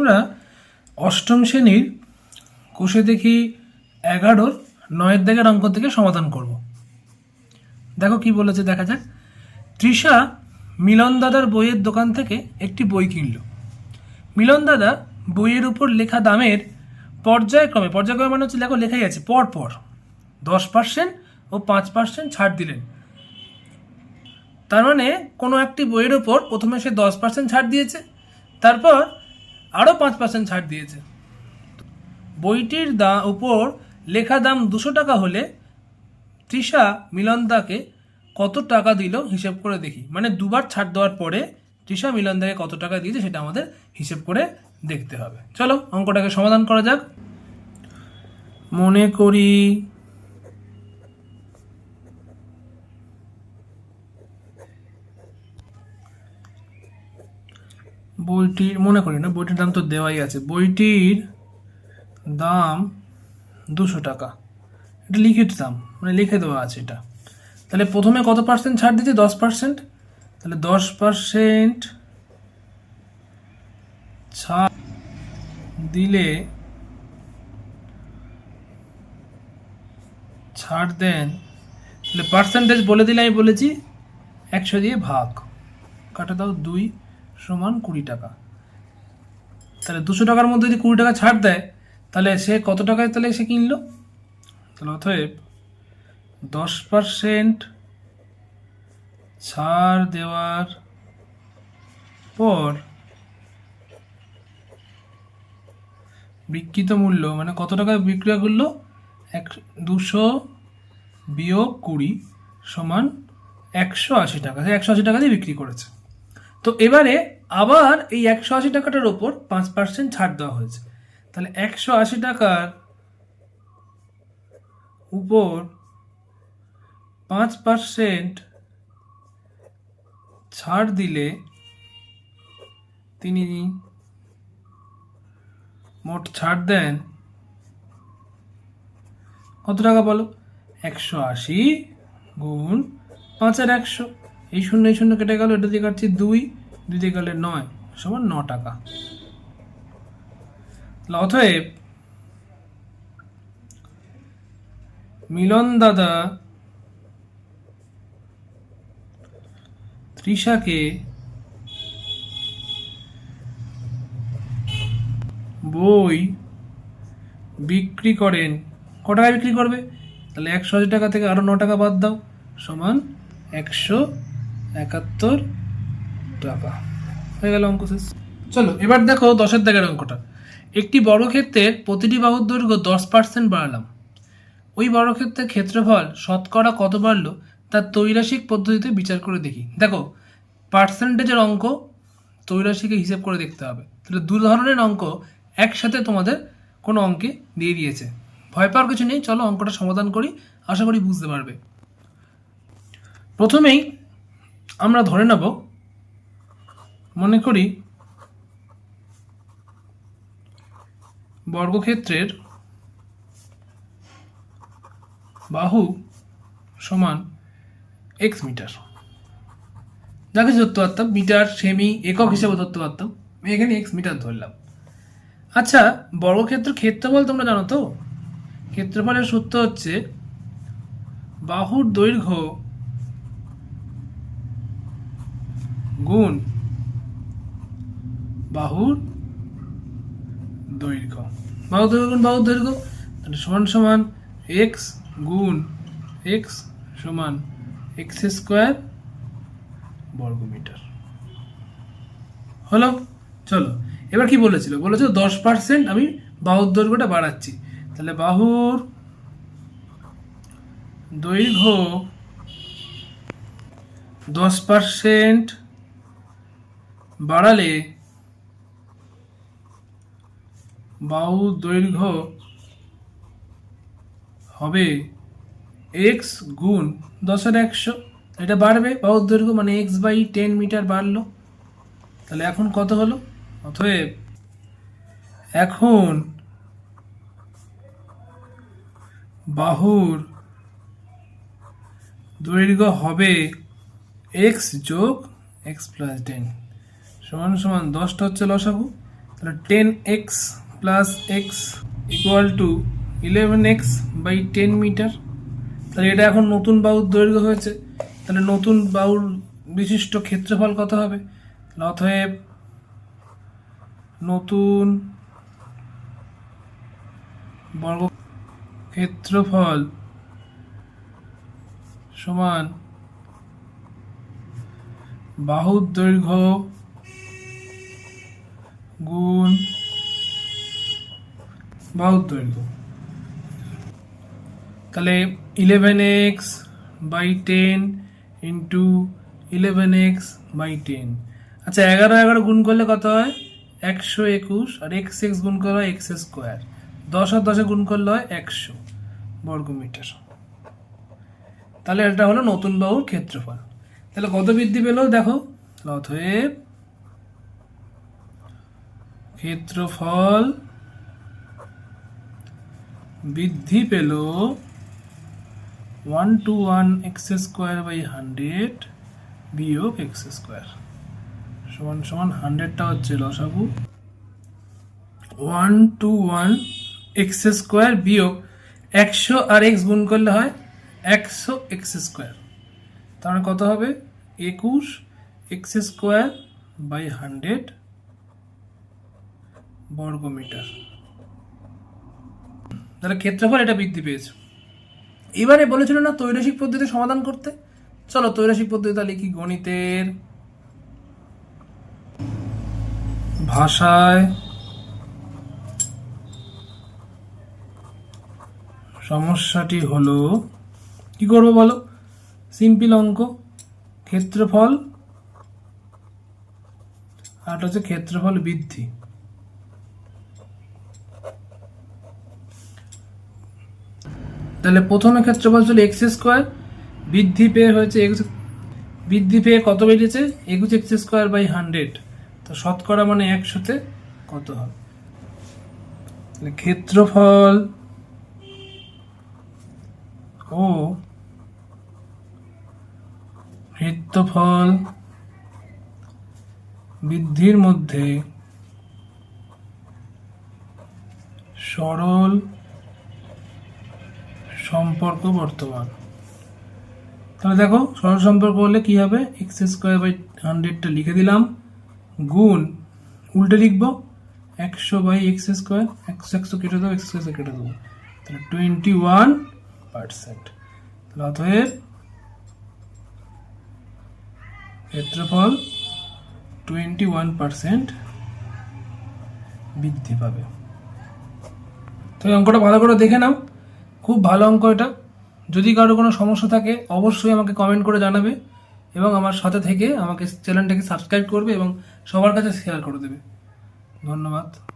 আমরা অষ্টম শ্রেণির কোষে দেখি এগারোর নয়ের দিকের অঙ্ক থেকে সমাধান করব। দেখো কি বলেছে, দেখা যাক। তৃষা মিলন দাদার বইয়ের দোকান থেকে একটি বই কিনল। মিলন দাদা বইয়ের উপর লেখা দামের পর্যায়ক্রমে পর্যায়ক্রমে মানে হচ্ছে, দেখো লেখাই আছে, পর পর। দশ পার্সেন্ট ও পাঁচ পার্সেন্ট ছাড় দিলেন। তার মানে কোনো একটি বইয়ের ওপর প্রথমে সে দশ পার্সেন্ট ছাড় দিয়েছে, তারপর আরও পাঁচ পার্সেন্ট ছাড় দিয়েছে। বইটির দা উপর লেখা দাম দুশো টাকা হলে তৃষা মিলনদাকে কত টাকা দিল হিসেব করে দেখি। মানে দুবার ছাড় দেওয়ার পরে তৃষা মিলনদাকে কত টাকা দিয়েছে সেটা আমাদের হিসেব করে দেখতে হবে। চলো অঙ্কটাকে সমাধান করা যাক। মনে করি বইটির, মনে করি না, বইটির দাম তো দেওয়াই আছে। বইটির দাম দুশো টাকা। এটা লিখিত দাম মানে লিখে দেওয়া আছে এটা। তাহলে প্রথমে কত পার্সেন্ট ছাড় দিচ্ছে দশ পার্সেন্ট তাহলে দশ পার্সেন্ট ছাড় দিলে, ছাড় দেন। তাহলে পার্সেন্টেজ বলে দিলে আমি বলেছি একশো দিয়ে ভাগ। কাটা দাও দুই। সমান কুড়ি টাকা। তাহলে দুশো টাকার মধ্যে যদি কুড়ি টাকা ছাড় দেয়, তাহলে সে কত টাকায় তাহলে সে কিনলো? তাহলে অতএব দশ পার্সেন্ট ছাড় দেওয়ার পর বিক্রিত মূল্য মানে কত টাকায় বিক্রয় করল? এক, দুশো বিয়োগ কুড়ি সমান একশো আশি টাকা। সে একশো আশি টাকা দিয়ে বিক্রি করেছে। তো এবারে আবার এই একশো আশি টাকাটার ওপর পাঁচ পার্সেন্ট ছাড় দেওয়া হয়েছে। তাহলে একশো আশি টাকার উপর পাঁচ পার্সেন্ট ছাড় দিলে তিনি মোট ছাড় দেন কত টাকা বলো? একশো আশি গুণ পাঁচের একশো। এই শূন্য এই শূন্য কেটে গেল, এটা দিয়ে কাটছি দুই দুই দিয়ে গেলে নয়, সমান ন টাকা। অতএব মিলন দাদা তৃষাকে বই বিক্রি করেন। ক টাকায় বিক্রি করবে? তাহলে একশো আশি টাকা থেকে আরও ন টাকা বাদ দাও, সমান একশো একাত্তর টাকা। হয়ে গেল অঙ্ক শেষ। চলো, এবার দেখো দশের দাগের অঙ্কটা। একটি বর্গক্ষেত্রের প্রতিটি বাহুর দৈর্ঘ্য দশ পার্সেন্ট বাড়ালাম। ওই বর্গক্ষেত্রের ক্ষেত্রফল শতকরা কত বাড়লো তার তৈরাসিক পদ্ধতিতে বিচার করে দেখি। দেখো পার্সেন্টেজের অঙ্ক তৈরাসিকে হিসেব করে দেখতে হবে। তাহলে দু ধরনের অঙ্ক একসাথে তোমাদের কোনো অঙ্কে দিয়ে দিয়েছে। ভয় পাওয়ার কিছু নেই, চলো অঙ্কটা সমাধান করি। আশা করি বুঝতে পারবে। প্রথমেই আমরা ধরে নেব। মনে করি বর্গক্ষেত্রের বাহু সমান এক্স মিটার। যা কিছু ধরতে পারতাম মিটার, সেমি, একক হিসেবে ধরতে পারতাম এখানে এক্স মিটার ধরলাম। আচ্ছা বর্গক্ষেত্র ক্ষেত্রফল তোমরা জানো তো? ক্ষেত্রফলের সূত্র হচ্ছে বাহুর দৈর্ঘ্য গুণ, বাহুর দৈর্ঘ্য। বাহু দৈর্ঘ্য গুণ, বাহুর দৈর্ঘ্য। তাহলে সমান সমান এক্স গুণ এক্স সমান এক্স স্কোয়ার বর্গমিটার। হলো, চলো, এবার কি বলেছিল? বলেছিল দশ পার্সেন্ট আমি বাহুর দৈর্ঘ্যটা বাড়াচ্ছি। তাহলে বাহুর দৈর্ঘ্য দশ পার্সেন্ট বাড়ালে বাহু দৈর্ঘ্য হবে এক্স গুণ দশের একশো। এটা বাড়বে বাহুর দৈর্ঘ্য মানে এক্স বাই টেন মিটার বাড়লো। তাহলে এখন কত হলো? অতএব এখন বাহুর দৈর্ঘ্য হবে এক্স যোগ এক্স প্লাস টেন সমান সমান দশটা হচ্ছে লসাগু। তাহলে ten x plus x equal to eleven x by ten metre. তাহলে এটা এখন নতুন বাহুর দৈর্ঘ্য হয়েছে। তাহলে নতুন বাহুর বিশিষ্ট ক্ষেত্রফল কত হবে? অতএব নতুন বর্গ ক্ষেত্রফল সমান বাহুর দৈর্ঘ্য গুণ বাহুর দৈর্ঘ্য তাহলে eleven x by ten into eleven x by ten আচ্ছা এগারো এগারো গুণ করলে কত হয়? একশো একুশ আর এক্স এক্স গুণ করলে হয় এক্স স্কোয়ার দশ আর দশে গুণ করলে হয় একশো বর্গমিটার। তাহলে এটা হলো নতুন বাহুর ক্ষেত্রফল। তাহলে কত বৃদ্ধি পেল? দেখো অতএব ক্ষেত্রফল বৃদ্ধি পেল one two one x square by hundred বিয়োগ এক্স স্কোয়ার। সমান সমান হান্ড্রেডটা হচ্ছে লসাগু। One two one x square বিয়োগ একশো আর এক্স গুণ করলে হয় একশো এক্স স্কোয়ার। তার মানে কত হবে? একুশ এক্স স্কোয়ার বাই হান্ড্রেড বর্গমিটার। তাহলে ক্ষেত্রফল এটা বৃদ্ধি পেয়েছে। এবারে বলেছিল না তৈরসিক পদ্ধতি সমাধান করতে? চলো তৈরসিক পদ্ধতি তাহলে কি গণিতের ভাষায় সমস্যাটি হলো, কি করব বলো? সিম্পল অঙ্ক, ক্ষেত্রফল, আর হচ্ছে ক্ষেত্রফল বৃদ্ধি। তাহলে প্রথমে ক্ষেত্রফল ছিল এক্স স্কোয়ার, বৃদ্ধি পেয়ে হয়েছে এক্স বৃদ্ধি পেয়ে কত বেরিয়েছে? একুশ এক্স স্কোয়ার বাই হান্ড্রেড। তো শতকরা মানে একশোতে কত হবে? ক্ষেত্রফল ও ক্ষেত্রফল বৃদ্ধির মধ্যে সরল সম্পর্ক বর্তমান। তাহলে দেখো, সরল সম্পর্ক হলে কি হবে? এক্স স্কোয়ার বাই হান্ড্রেডটা লিখে দিলাম। গুণ, উল্টে লিখব, একশো বাই এক্স স্কোয়ার একশো একশো কেটে দেবো এক্স স্কোয়ার কেটে দেবো। তাহলে টোয়েন্টি ওয়ান পার্সেন্ট তাহলে অতএব ক্ষেত্রফল টোয়েন্টি ওয়ান পার্সেন্ট বৃদ্ধি পাবে। তো অঙ্কটা ভালো করে দেখে নাও। খুব ভালো অঙ্ক এটা। যদি কারও কোনো সমস্যা থাকে, অবশ্যই আমাকে কমেন্ট করে জানাবে এবং আমার সাথে থেকে আমাকে চ্যানেলটাকে সাবস্ক্রাইব করবে এবং সবার কাছে শেয়ার করে দেবে। ধন্যবাদ।